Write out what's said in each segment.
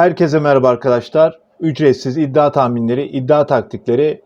Herkese merhaba arkadaşlar. Ücretsiz iddia tahminleri, iddia taktikleri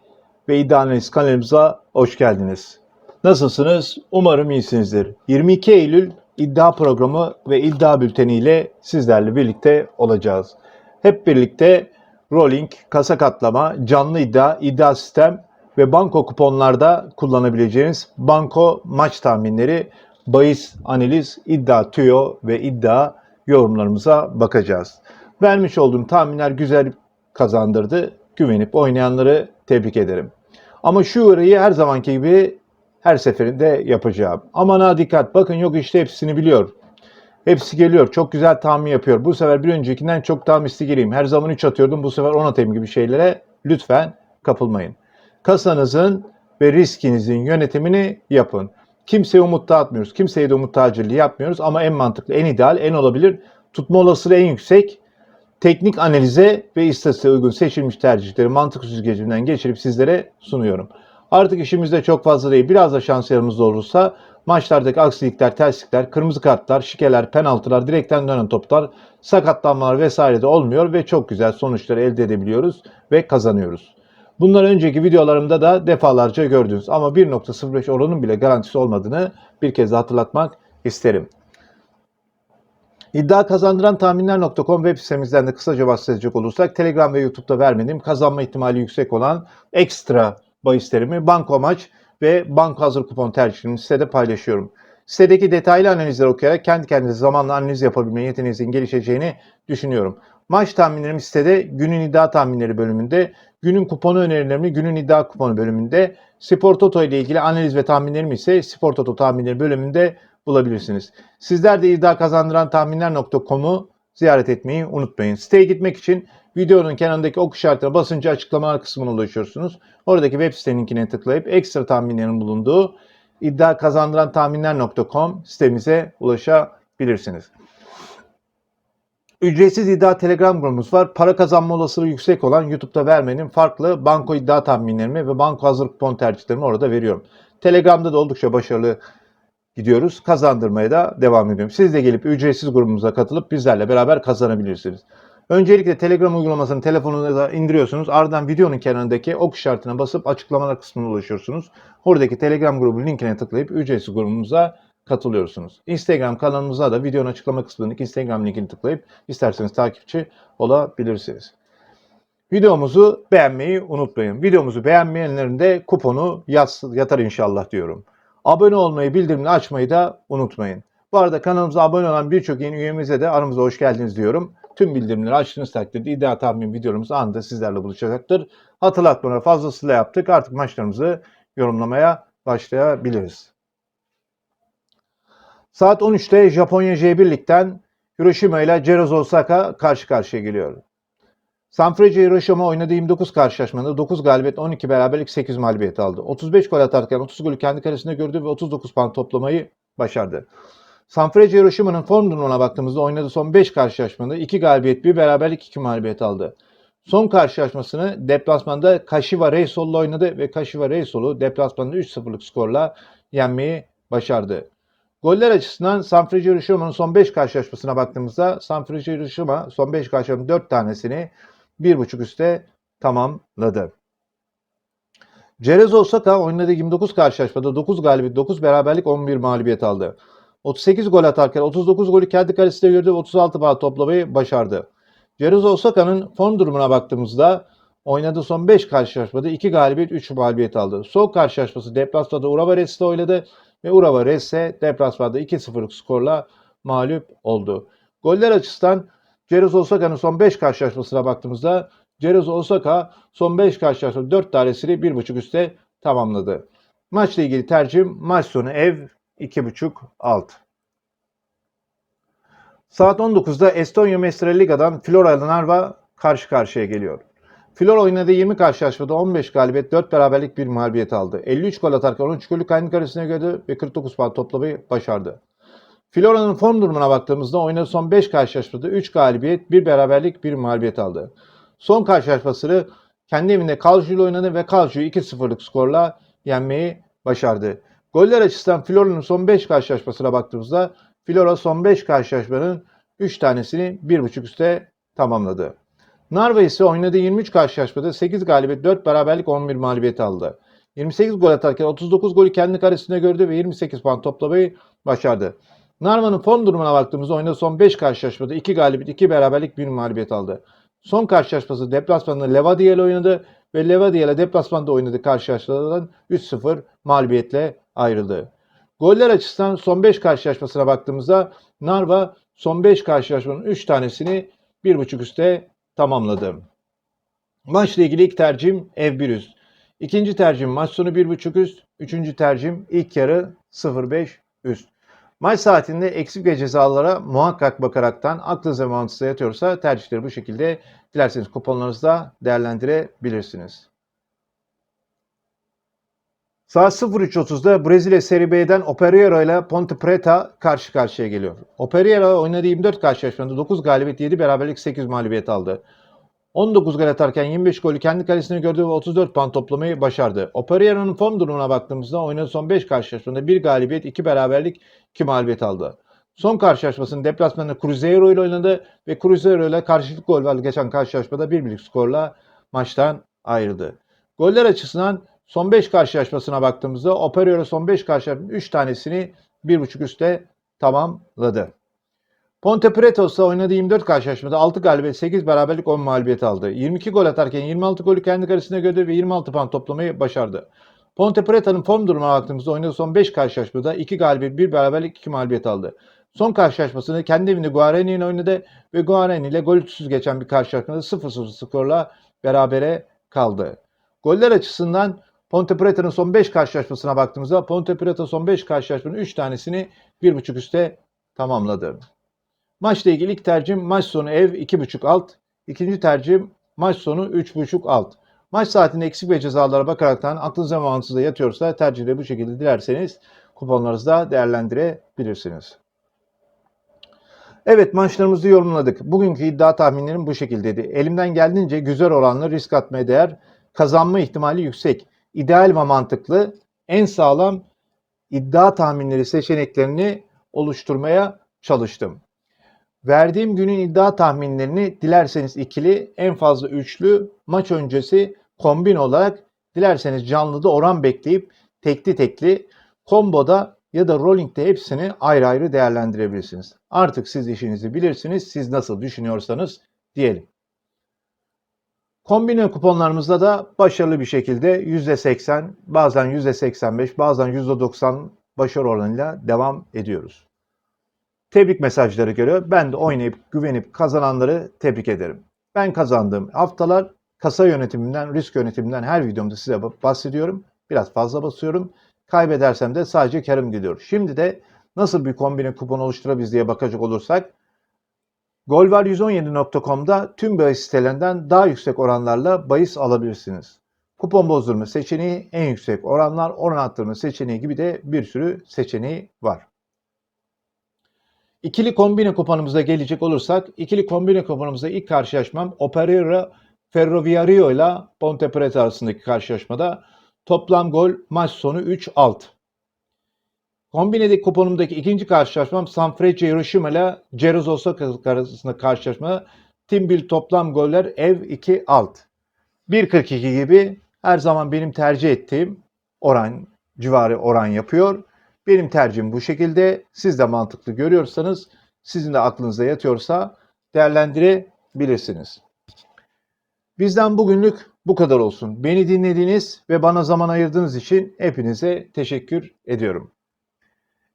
ve iddia analiz kanalımıza hoş geldiniz. Nasılsınız? Umarım iyisinizdir. 22 Eylül iddia programı ve iddia bülteni ile sizlerle birlikte olacağız. Hep birlikte rolling, kasa katlama, canlı iddia, iddia sistem ve banko kuponlarda kullanabileceğiniz banko maç tahminleri, bahis analiz, iddia tüyo ve iddia yorumlarımıza bakacağız. Vermiş olduğum tahminler güzel kazandırdı. Güvenip oynayanları tebrik ederim. Ama şu uyarıyı her zamanki gibi her seferinde yapacağım. Aman ha dikkat bakın yok işte hepsini biliyor. Hepsi geliyor. Çok güzel tahmin yapıyor. Bu sefer bir öncekinden çok daha misli. Her zaman 3 atıyordum. Bu sefer 10 atayım gibi şeylere lütfen kapılmayın. Kasanızın ve riskinizin yönetimini yapın. Kimseye umut dağıtmıyoruz. Kimseye de umut tacirliği yapmıyoruz. Ama en mantıklı, en ideal, en olabilir, tutma olasılığı en yüksek teknik analize ve istatistiğe uygun seçilmiş tercihleri mantık süzgecinden geçirip sizlere sunuyorum. Artık işimizde çok fazla değil. Biraz da şans yanımızda olursa maçlardaki aksilikler, terslikler, kırmızı kartlar, şikeler, penaltılar, direkten dönen toplar, sakatlanmalar vesaire de olmuyor ve çok güzel sonuçları elde edebiliyoruz ve kazanıyoruz. Bunlar önceki videolarımda da defalarca gördünüz ama 1.05 oranın bile garantisi olmadığını bir kez hatırlatmak isterim. İddia kazandıran tahminler.com web sitemizden de kısaca bahsedecek olursak Telegram ve YouTube'da vermediğim kazanma ihtimali yüksek olan ekstra bahislerimi banko maç ve banko hazır kupon tercihlerimi sitede paylaşıyorum. Sitedeki detaylı analizleri okuyarak kendi kendinize zamanla analiz yapabilme yeteneğinizin gelişeceğini düşünüyorum. Maç tahminlerim sitede günün iddia tahminleri bölümünde, günün kuponu önerilerimi günün iddia kuponu bölümünde, Spor Toto ile ilgili analiz ve tahminlerimi ise Spor Toto tahminleri bölümünde bulabilirsiniz. Sizler de iddia kazandıran tahminler.com'u ziyaret etmeyi unutmayın. Siteye gitmek için videonun kenarındaki ok işaretine basınca açıklamalar kısmına ulaşıyorsunuz. Oradaki web sitenin linkine tıklayıp ekstra tahminlerin bulunduğu iddia kazandıran tahminler.com sitemize ulaşabilirsiniz. Ücretsiz iddia telegram grubumuz var. Para kazanma olasılığı yüksek olan YouTube'da vermenin farklı banko iddia tahminlerimi ve banko hazır kupon tercihlerimi orada veriyorum. Telegram'da da oldukça başarılı gidiyoruz. Kazandırmaya da devam ediyorum. Siz de gelip ücretsiz grubumuza katılıp bizlerle beraber kazanabilirsiniz. Öncelikle Telegram uygulamasını telefonunuza indiriyorsunuz. Ardından videonun kenarındaki ok işaretine basıp açıklamalar kısmına ulaşıyorsunuz. Oradaki Telegram grubu linkine tıklayıp ücretsiz grubumuza katılıyorsunuz. Instagram kanalımıza da videonun açıklama kısmındaki Instagram linkini tıklayıp isterseniz takipçi olabilirsiniz. Videomuzu beğenmeyi unutmayın. Videomuzu beğenmeyenlerin de kuponu yaz, yatar inşallah diyorum. Abone olmayı, bildirimini açmayı da unutmayın. Bu arada kanalımıza abone olan birçok yeni üyemize de aramıza hoş geldiniz diyorum. Tüm bildirimleri açtığınız takdirde iddia tahmin videolarımız anında sizlerle buluşacaktır. Hatırlatmaları fazlasıyla yaptık. Artık maçlarımızı yorumlamaya başlayabiliriz. Saat 13'te Japonya J1 Lig'den Hiroshima ile Ceres Osaka karşı karşıya geliyor. Sanfrecce Hiroshima oynadığı 29 karşılaşmada 9 galibiyet, 12 beraberlik, 8 mağlubiyet aldı. 35 gol atarken 30 golü kendi kalesinde gördü ve 39 puan toplamayı başardı. Sanfrecce Hiroshima'nın form durumuna baktığımızda oynadığı son 5 karşılaşmada 2 galibiyet, 1 beraberlik, 2 mağlubiyet aldı. Son karşılaşmasını deplasmanda Kashiwa Reisol'la oynadı ve Kashiwa Reisol'u deplasmanda 3-0'lık skorla yenmeyi başardı. Goller açısından Sanfrecce Hiroshima'nın son 5 karşılaşmasına baktığımızda Sanfrecce Hiroshima son 5 karşılaşmanın 4 tanesini 1.5 üste tamamladı. Ceres Osaka oynadığı 29 karşılaşmada 9 galibiyet, 9 beraberlik, 11 mağlubiyet aldı. 38 gol atarken 39 golü kendi kalesinde gördü ve 36 puan toplamayı başardı. Ceres Osaka'nın form durumuna baktığımızda oynadığı son 5 karşılaşmada 2 galibiyet, 3 mağlubiyet aldı. Son karşılaşması deplasmanda Urawa Reds'te oynadı ve Urawa Reds'e deplasmanda 2-0'lık skorla mağlup oldu. Goller açısından Ceres Osaka'nın son 5 karşılaşmasına baktığımızda Ceres Osaka son 5 karşılaşma 4 tanesini 1.5 üste tamamladı. Maçla ilgili tercihim maç sonu ev 2.5 alt. Saat 19'da Estonya Mestre Liga'dan Flora Narva karşı karşıya geliyor. Flora oynadığı 20 karşılaşmada 15 galibiyet, 4 beraberlik, 1 mağlubiyet aldı. 53 gol atarken 13 golü kendi kalesine gördü ve 49 puan toplamayı başardı. Flora'nın form durumuna baktığımızda oynadığı son 5 karşılaşmada 3 galibiyet, 1 beraberlik, 1 mağlubiyet aldı. Son karşılaşmasını kendi evinde Calcio ile oynadı ve Calcio'yu 2-0'lık skorla yenmeyi başardı. Goller açısından Flora'nın son 5 karşılaşmasına baktığımızda Flora son 5 karşılaşmanın 3 tanesini 1.5 üste tamamladı. Narva ise oynadığı 23 karşılaşmada 8 galibiyet, 4 beraberlik, 11 mağlubiyet aldı. 28 gol atarken 39 golü kendi karesinde gördü ve 28 puan toplamayı başardı. Narva'nın form durumuna baktığımızda oynadığı son 5 karşılaşmada 2 galibiyet, 2 beraberlik, 1 mağlubiyet aldı. Son karşılaşması deplasmanda Levadia ile oynadı ve Levadia ile deplasmanda oynadığı karşılaşmalardan 3-0 mağlubiyetle ayrıldı. Goller açısından son 5 karşılaşmasına baktığımızda Narva son 5 karşılaşmanın 3 tanesini 1.5 üste tamamladı. Maçla ilgili ilk tercihim ev 1 üst. İkinci tercihim maç sonu 1.5 üst. Üçüncü tercihim ilk yarı 0.5 üst. Maç saatinde eksik ve cezalara muhakkak bakaraktan aklınıza mantıklı yatıyorsa tercihleri bu şekilde dilerseniz kuponlarınızda değerlendirebilirsiniz. Saat 03.30'da Brezilya Serie B'den Operario ile Ponte Preta karşı karşıya geliyor. Operario oynadığı 24 karşılaşmada 9 galibiyet 7 beraberlik 8 mağlubiyet aldı. 19 gol atarken 25 golü kendi kalesine gördü ve 34 puan toplamayı başardı. Operiera'nın form durumuna baktığımızda oynadığı son 5 karşılaşmada 1 galibiyet, 2 beraberlik, 2 mağlubiyet aldı. Son karşılaşmasını deplasmanda Cruzeiro ile oynadı ve Cruzeiro ile karşılıklı gol var geçen karşılaşmada 1 birlik skorla maçtan ayrıldı. Goller açısından son 5 karşılaşmasına baktığımızda Operiora son 5 karşılaşmanın 3 tanesini 1.5 üstte tamamladı. Ponte Pretos'la oynadığı 24 karşılaşmada 6 galibiyet, 8 beraberlik, 10 mağlubiyet aldı. 22 gol atarken 26 golü kendi kalesine gördü ve 26 puan toplamayı başardı. Ponte Preta'nın form durumuna baktığımızda oynadığı son 5 karşılaşmada 2 galibiyet, 1 beraberlik, 2 mağlubiyet aldı. Son karşılaşmasını kendi evinde Guarani ile oynadı ve Guarani ile golsüz geçen bir karşılaşmada 0-0 skorla berabere kaldı. Goller açısından Ponte Preta'nın son 5 karşılaşmasına baktığımızda Ponte Preta son 5 karşılaşmanın 3 tanesini 1.5 üste tamamladı. Maçla ilgili ilk tercihim maç sonu ev 2.5 alt. İkinci tercihim maç sonu 3.5 alt. Maç saatinde eksik ve cezalara bakaraktan aklınıza mantığınıza yatıyorsa tercihleri bu şekilde dilerseniz kuponlarınızda değerlendirebilirsiniz. Evet maçlarımızı yorumladık. Bugünkü iddia tahminlerim bu şekildeydi. Elimden geldiğince güzel oranlı risk atmaya değer, kazanma ihtimali yüksek, ideal ve mantıklı, en sağlam iddia tahminleri seçeneklerini oluşturmaya çalıştım. Verdiğim günün iddia tahminlerini dilerseniz ikili, en fazla üçlü, maç öncesi kombin olarak dilerseniz canlıda oran bekleyip tekli tekli komboda ya da rolling'de hepsini ayrı ayrı değerlendirebilirsiniz. Artık siz işinizi bilirsiniz. Siz nasıl düşünüyorsanız diyelim. Kombine kuponlarımızda da başarılı bir şekilde %80, bazen %85, bazen %90 başarı oranıyla devam ediyoruz. Tebrik mesajları görüyor. Ben de oynayıp güvenip kazananları tebrik ederim. Ben kazandığım haftalar kasa yönetiminden, risk yönetiminden her videomda size bahsediyorum. Biraz fazla basıyorum. Kaybedersem de sadece karım gidiyor. Şimdi de nasıl bir kombine kupon oluşturabiliriz diye bakacak olursak golvar117.com'da tüm bahis sitelerinden daha yüksek oranlarla bahis alabilirsiniz. Kupon bozdurma seçeneği, en yüksek oranlar, oran arttırma seçeneği gibi de bir sürü seçeneği var. İkili kombine kuponumuza gelecek olursak, ikili kombine kuponumuzda ilk karşılaşmam Operario Ferroviario ile Ponte Preta arasındaki karşılaşmada toplam gol maç sonu 3 alt. Kombinedeki kuponumdaki ikinci karşılaşmam Sanfrecce Hiroshima ile Ceres Osaka arasında karşılaşma. Timbil toplam goller ev 2 alt. 1.42 gibi her zaman benim tercih ettiğim oran civarı oran yapıyor. Benim tercihim bu şekilde. Siz de mantıklı görüyorsanız, sizin de aklınıza yatıyorsa değerlendirebilirsiniz. Bizden bugünlük bu kadar olsun. Beni dinlediğiniz ve bana zaman ayırdığınız için hepinize teşekkür ediyorum.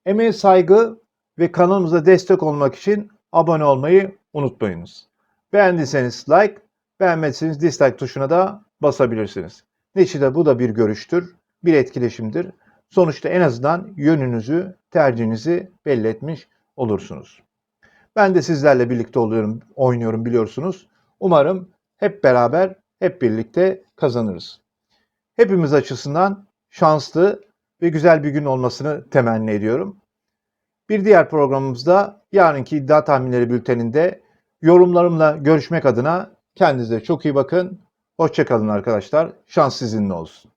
Emeğe saygı ve kanalımıza destek olmak için abone olmayı unutmayınız. Beğendiyseniz like, beğenmediyseniz dislike tuşuna da basabilirsiniz. Neticede bu da bir görüştür, bir etkileşimdir. Sonuçta en azından yönünüzü, tercihinizi belli etmiş olursunuz. Ben de sizlerle birlikte oluyorum, oynuyorum biliyorsunuz. Umarım hep beraber, hep birlikte kazanırız. Hepimiz açısından şanslı ve güzel bir gün olmasını temenni ediyorum. Bir diğer programımızda yarınki iddia tahminleri bülteninde yorumlarımla görüşmek adına kendinize çok iyi bakın. Hoşçakalın arkadaşlar. Şans sizinle olsun.